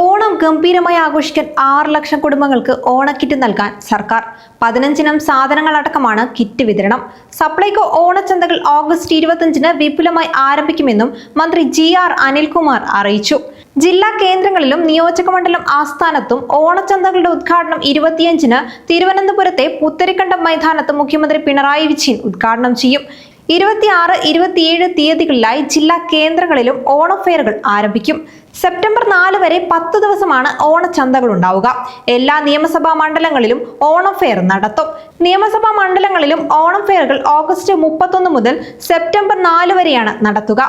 ഓണം ഗംഭീരമായി ആഘോഷിക്കാൻ ആറ് ലക്ഷം കുടുംബങ്ങൾക്ക് ഓണക്കിറ്റ് നൽകാൻ സർക്കാർ. പതിനഞ്ചിനം സാധനങ്ങളടക്കമാണ് കിറ്റ് വിതരണം. സപ്ലൈകോ ഓണച്ചന്തകൾ ഓഗസ്റ്റ് ഇരുപത്തിയഞ്ചിന് വിപുലമായി ആരംഭിക്കുമെന്നും മന്ത്രി ജി ആർ അനിൽകുമാർ അറിയിച്ചു. ജില്ലാ കേന്ദ്രങ്ങളിലും നിയോജകമണ്ഡലം ആസ്ഥാനത്തും ഓണച്ചന്തകളുടെ ഉദ്ഘാടനം ഇരുപത്തിയഞ്ചിന് തിരുവനന്തപുരത്തെ പുത്തരിക്കണ്ടം മൈതാനത്ത് മുഖ്യമന്ത്രി പിണറായി വിജയൻ ഉദ്ഘാടനം ചെയ്യും. ഇരുപത്തിയാറ് ഇരുപത്തിയേഴ് തീയതികളിലായി ജില്ലാ കേന്ദ്രങ്ങളിലും ഓണഫെയറുകൾ ആരംഭിക്കും. സെപ്റ്റംബർ നാല് വരെ പത്ത് ദിവസമാണ് ഓണച്ചന്തകൾ ഉണ്ടാവുക. എല്ലാ നിയമസഭാ മണ്ഡലങ്ങളിലും ഓണം ഫെയർ നടത്തും. നിയമസഭാ മണ്ഡലങ്ങളിലും ഓണം ഫെയറുകൾ ഓഗസ്റ്റ് മുപ്പത്തൊന്ന് മുതൽ സെപ്റ്റംബർ നാല് വരെയാണ് നടത്തുക.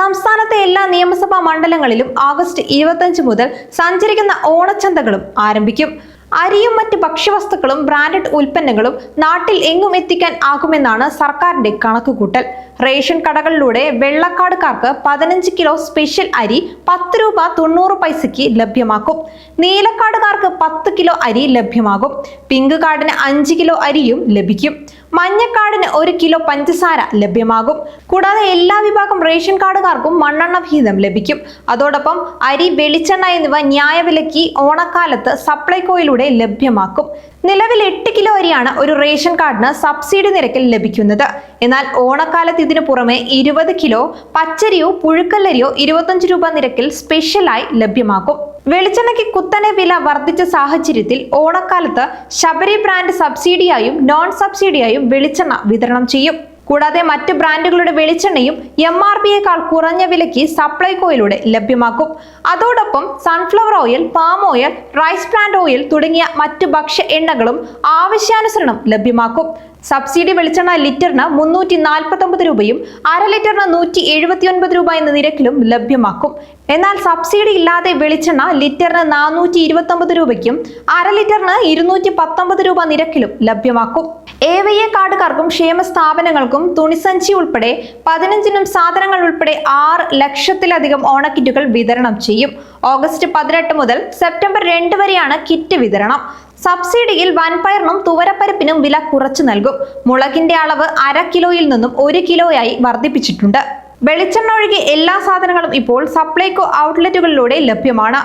സംസ്ഥാനത്തെ എല്ലാ നിയമസഭാ മണ്ഡലങ്ങളിലും ഓഗസ്റ്റ് ഇരുപത്തഞ്ച് മുതൽ സഞ്ചരിക്കുന്ന ഓണച്ചന്തകളും ആരംഭിക്കും. അരിയും മറ്റ് ഭക്ഷ്യവസ്തുക്കളും ബ്രാൻഡഡ് ഉൽപ്പന്നങ്ങളും നാട്ടിൽ എങ്ങും എത്തിക്കാൻ ആകുമെന്നാണ് സർക്കാരിന്റെ കണക്കുകൂട്ടൽ. റേഷൻ കടകളിലൂടെ വെള്ളക്കാടുകാർക്ക് പതിനഞ്ച് കിലോ സ്പെഷ്യൽ അരി പത്ത് രൂപ തൊണ്ണൂറ് പൈസയ്ക്ക് ലഭ്യമാക്കും. നീലക്കാടുകാർക്ക് പത്ത് കിലോ അരി ലഭ്യമാകും. പിങ്ക് കാർഡിന് അഞ്ച് കിലോ അരിയും ലഭിക്കും. മഞ്ഞക്കാടിന് ഒരു കിലോ പഞ്ചസാര ലഭ്യമാകും. കൂടാതെ എല്ലാ വിഭാഗം റേഷൻ കാർഡുകാർക്കും മണ്ണെണ്ണ ഭീതം ലഭിക്കും. അതോടൊപ്പം അരി വെളിച്ചെണ്ണ എന്നിവ ന്യായവിലയ്ക്ക് ഓണക്കാലത്ത് സപ്ലൈകോയിലൂടെ ലഭ്യമാക്കും. നിലവിൽ എട്ട് കിലോ അരിയാണ് ഒരു റേഷൻ കാർഡിന് സബ്സിഡി നിരക്കിൽ ലഭിക്കുന്നത്. എന്നാൽ ഓണക്കാലത്ത് ഇതിനു പുറമെ ഇരുപത് കിലോ പച്ചരിയോ പുഴുക്കല്ലരിയോ ഇരുപത്തഞ്ച് രൂപ നിരക്കിൽ സ്പെഷ്യലായി ലഭ്യമാക്കും. വെളിച്ചെണ്ണയ്ക്ക് കുത്തനെ വില വർദ്ധിച്ച സാഹചര്യത്തിൽ ഓണക്കാലത്ത് ശബരി ബ്രാൻഡ് സബ്സിഡിയായും നോൺ സബ്സിഡിയായും വെളിച്ചെണ്ണ വിതരണം ചെയ്യും. കൂടാതെ മറ്റ് ബ്രാൻഡുകളുടെ വെളിച്ചെണ്ണയും എം ആർ പിയേക്കാൾ കുറഞ്ഞ വിലയ്ക്ക് സപ്ലൈകോയിലൂടെ ലഭ്യമാക്കും. അതോടൊപ്പം sunflower oil palm oil rice brand oil തുടങ്ങിയ മറ്റ് ഭക്ഷ്യ എണ്ണകളും ആവശ്യാനുസരണം ലഭ്യമാക്കും. സബ്സിഡി വെളിച്ചെണ്ണ ലിറ്ററിന് മുന്നൂറ്റി നാൽപ്പത്തി ഒമ്പത് രൂപയും അര ലിറ്ററിന് നൂറ്റി എഴുപത്തി ഒൻപത് രൂപ എന്ന നിരക്കിലും ലഭ്യമാക്കും. എന്നാൽ സബ്സിഡി ഇല്ലാതെ വെളിച്ചെണ്ണ ലിറ്ററിന് നാനൂറ്റി ഇരുപത്തി ഒമ്പത് രൂപയ്ക്കും അര ലിറ്ററിന് ഇരുന്നൂറ്റി പത്തൊമ്പത് രൂപ നിരക്കിലും ലഭ്യമാക്കും. എ വൈ എ കാർഡുകാർക്കും ക്ഷേമ സ്ഥാപനങ്ങൾക്കും തുണിസഞ്ചി ഉൾപ്പെടെ പതിനഞ്ചിനും സാധനങ്ങൾ ഉൾപ്പെടെ ആറ് ലക്ഷത്തിലധികം ഓണക്കിറ്റുകൾ വിതരണം ചെയ്യും. ഓഗസ്റ്റ് പതിനെട്ട് മുതൽ സെപ്റ്റംബർ രണ്ട് വരെയാണ് കിറ്റ് വിതരണം. സബ്സിഡിയിൽ വൻപയറിനും തുവരപ്പരിപ്പിനും വില കുറച്ചു നൽകും. മുളകിന്റെ അളവ് അര കിലോയിൽ നിന്നും ഒരു കിലോയായി വർദ്ധിപ്പിച്ചിട്ടുണ്ട്. വെളിച്ചെണ്ണ ഒഴികെ എല്ലാ സാധനങ്ങളും ഇപ്പോൾ സപ്ലൈകോ ഔട്ട്ലെറ്റുകളിലൂടെ ലഭ്യമാണ്.